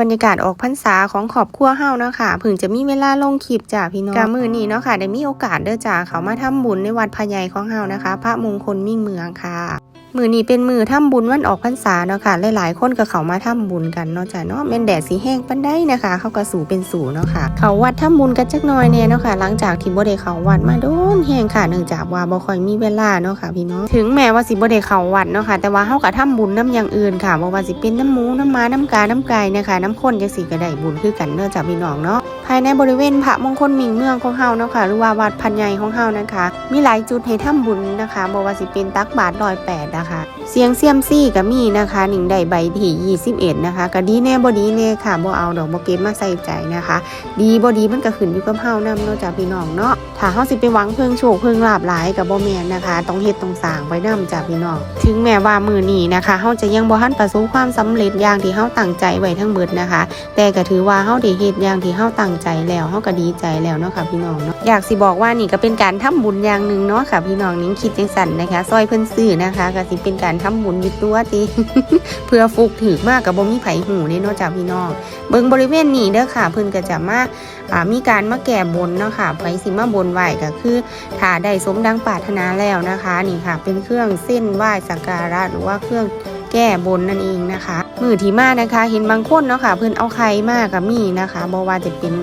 บรรยากาศออกพรรษาของขอบครัวเฮาเนาะค่ะผึ่งจะมีเวลาลงคลิปจ้าพี่น้องกะมือนี้เนาะค่ะได้มีโอกาสเด้อจ้าเขามาทำบุญในวัดพญายของเฮานะคะ พระมงคลมิ่งเมืองค่ะ มือนี้เป็นมือทำบุญวันออกพรรษาเนาะค่ะหลายๆคนก็เขามาทำบุญกันเนาะจ้ะเนาะแม่นแดดสีแห้งปันได้นะคะเขาก็สูเป็นสูเนาะค่ะ เขาวัดทำบุญกันจักหน่อยแน่เนาะค่ะ หลังจากที่บ่ได้เขาวัดมาโดนแห้งค่ะเนื่องจากว่าบ่ค่อยมีเวลาเนาะค่ะพี่น้องถึงแม้ว่าสิบ่ได้เขาวัดเนาะค่ะ แต่ว่าเฮาก็ทำบุญน้ำอย่างอื่นค่ะบ่ว่าสิเป็นน้ำหมูน้ำม้าน้ำกาน้ำไก่นะคะน้ำข้นจังซี่ก็ได้บุญคือกันเนาะจ้ะพี่น้องเนาะ ภายในบริเวณพระมงคลมิ่งเมืองของเฮานะคะหรือว่าวัดพันใหญ่ของเฮานะคะ มีหลายจุดให้ทำบุญนะคะบว่าสิเป็นตักบาตรลอยแปดนะคะ เสียงเซียมซี่ก็มีนะคะหนึ่งได้ใบที่21นะคะก็ดีแน่บ่ดีแน่ค่ะบ่เอาดอกบ่เก็บมาใส่ใจนะคะ ดีบ่ดีมันก็ขึ้นอยู่กับเฮานำเนาะจ้ะพี่น้องเนาะถ้าเฮาสิไปหวังเพิ่งโชคเพิ่งลาบหลายก็บ่แม่นนะคะต้องเฮ็ดต้องสร้างไว้นำจ้ะพี่น้องถึงแม้ว่ามือนี้นะคะเฮาจะยังบ่ทันประสบความสำเร็จอย่างที่เฮาตั้งใจไว้ทั้งเบิดนะคะ แต่ก็ถือว่าเฮาได้เฮ็ดอย่างที่เฮาตั้งใจแล้วเฮาก็ดีใจแล้วเนาะค่ะพี่น้องเนาะอยากสิบอกว่านี่ก็เป็นการทำบุญอย่างหนึ่งเนาะค่ะพี่น้องนิ้งคิดจังสั่นนะคะซอยเพิ่นซื้อนะคะก็สิเป็นการทำบุญตัวติเพื่อฟุกถือมากกับบ่มีไผหูเด้เนาะจ้ะพี่น้องเบิ่งบริเวณนี้เด้อค่ะเพิ่นก็จะมาอ่ามีการมาแก้บนเนาะค่ะไผสิมาบนไหว้ก็คือถ้าได้สมดังปรารถนาแล้วนะคะ นี่ค่ะ เป็นเครื่องเส้นไหว้สักการะหรือว่าเครื่อง แก้บนนั่นเองนะคะ มือที่มานะคะ เห็นบางคนเนาะค่ะ เพิ่อนเอาไข่มากกับมีนะคะบ่ว่าจะเป็น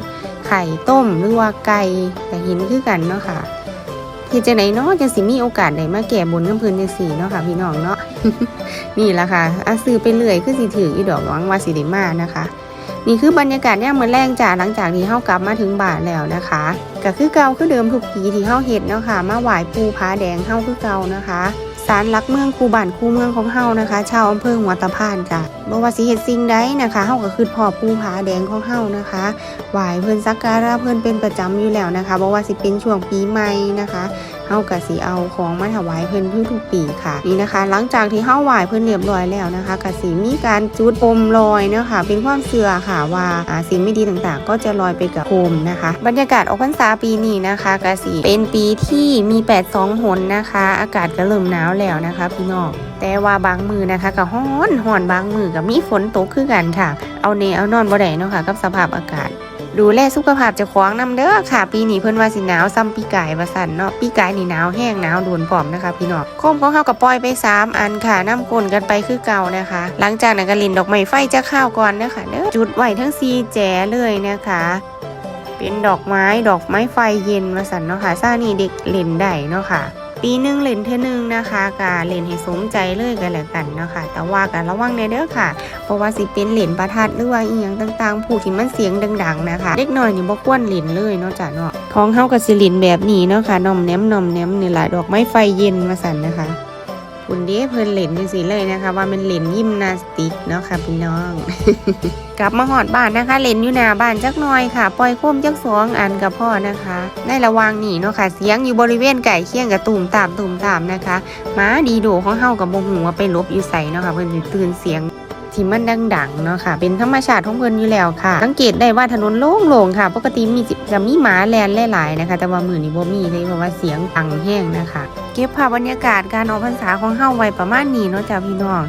ไข่ต้มหรือว่าไก่แต่เห็นคือกันเนาะค่ะที่จะไหนเนาะจะสิมีโอกาสได้มาแก้บนน้ำเพิ่นจังซี่เนาะค่ะพี่น้องเนาะนี่แหละค่ะอาซื้อไปเรื่อยคือสิถืออีดอกหวังว่าสิได้มานะคะ นี่คือบรรยากาศเนี่ยามมื้อแรงจ้าหลังจากที่เฮากลับมาถึงบ้านแล้วนะคะก็คือเก่าคือเดิมทุกปีที่เฮาเฮ็ดเนาะค่ะมาไหว้ปูผาแดงเฮาคือเก่านะคะ ศาลหลักเมืองคูบ้านคูเมืองของเฮานะคะ ชาวอำเภอหัวตะพานจ้ะบ่ว่าสิเฮ็ดสิ่งใดนะคะเฮาก็คือพ่อปูผาแดงของเฮานะคะไหว้เพิ่นสักการะเพิ่นเป็นประจำอยู่แล้วนะคะบ่ว่าสิเป็นช่วงปีใหม่นะคะ ฮาก็สิเอาของมาถวายเพิ่นทุกๆปีค่ะนี่นะคะ หลังจากที่เฮาไหว้เพิ่นเรียบร้อยแล้วนะคะก็สิมีการจุดโคมลอยเนาะค่ะเป็นความเชื่อค่ะว่าอ่าสิ่งไม่ดีต่างๆ ก็จะลอยไปกับโคมนะคะ บรรยากาศออกพรรษาปีนี้นะคะก็สิเป็นปีที่มี 8 2หนนะคะ อากาศก็เริ่มหนาวแล้วนะคะพี่น้องแต่ว่าบางมือนะคะก็ฮ้อนฮ้อนบางมือก็มีฝนตกคือกันค่ะ เอาเนเอานอนบ่ได้เนาะค่ะกับสภาพอากาศ ดูแลสุขภาพเจะคว้าของนำเด้อค่ะ ปีนี้เพิ่นว่าสิหนาวซ้ำปีกายว่าสั่นเนาะปีกายนี่หนาวแห้งหนาวโดนพร้อมนะคะ พี่น้องโคมของเฮาก็ปล่อยไป 3 อันค่ะน้ำกลนกันไปคือเก่านะคะ หลังจากนั้นก็ลินดอกไม้ไฟจะข้าวก่อนเด้อค่ะเด้อจุดไว้ทั้ง4แจเลยนะคะเป็นดอกไม้ดอกไม้ไฟเย็นมาสั่นเนาะค่ะซ่านี่เด็กเล่นได้เนาะค่ะ ปีหนึ่งเล่นเท่หนึงนะคะกะเล่นให้สมใจเลยกันแล้วกันเนาะค่ะแต่ว่ากันระวังในเด้อค่ะ เพราะว่าสิเป็นเหรนประทัดหรือว่าอีหยังต่างๆ ผู้ที่มันเสียงดัง ๆ นะคะ เล็กน้อยนี่บ่ควรเหรียญเลยเนาะจ้ะเนาะของเฮากับสิเหรนแบบนี้เนาะค่ะนอมแนมนอมแนมนี่แหละดอกไม้ไฟเย็นมาสั่นนะคะ คุณเด้เพิ่นเหรียญจังสีเลยนะคะ ว่ามันเหรียญยิมนาสติกเนาะค่ะพี่น้อง กลับมาหอดบ้านนะคะ เล่นอยู่หน้าบ้านจักหน่อยค่ะ ปล่อยโคมจักสองอันกับพ่อนะคะ ในระหว่างนี่เนาะค่ะ เสียงอยู่บริเวณไก่เคียงกับตุ่มตามตุ่มตามนะคะหมาดีโดของเฮากับบ่หูว่าไปลบอยู่ใส่เนาะค่ะเพิ่นสิตื่นเสียง ที่มันดังๆเนาะค่ะ เป็นธรรมชาติของเพิ่นอยู่แล้วค่ะ สังเกตได้ว่าถนนโล่งๆค่ะ ปกติมีจะมีหมาแลนหลายๆนะคะ แต่ว่ามือนี้บ่มีเลยเพราะว่าเสียงดังแห้งนะคะ เก็บภาพบรรยากาศการออกพรรษาของเฮาไว้ประมาณนี้เนาะจ้าพี่น้อง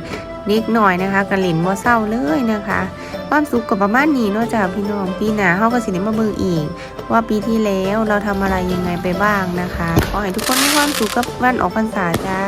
เล็กหน่อยนะคะกระหลินบ่เศร้าเลยนะคะ ความสุขกับประมาณนี้เนาะจ้าพี่น้องปีหน้าเฮาก็สิได้มาเบิ่งอีก ว่าปีที่แล้วเราทำอะไรยังไงไปบ้างนะคะขอให้ทุกคนมีความสุขกับวันออกพรรษาจ้า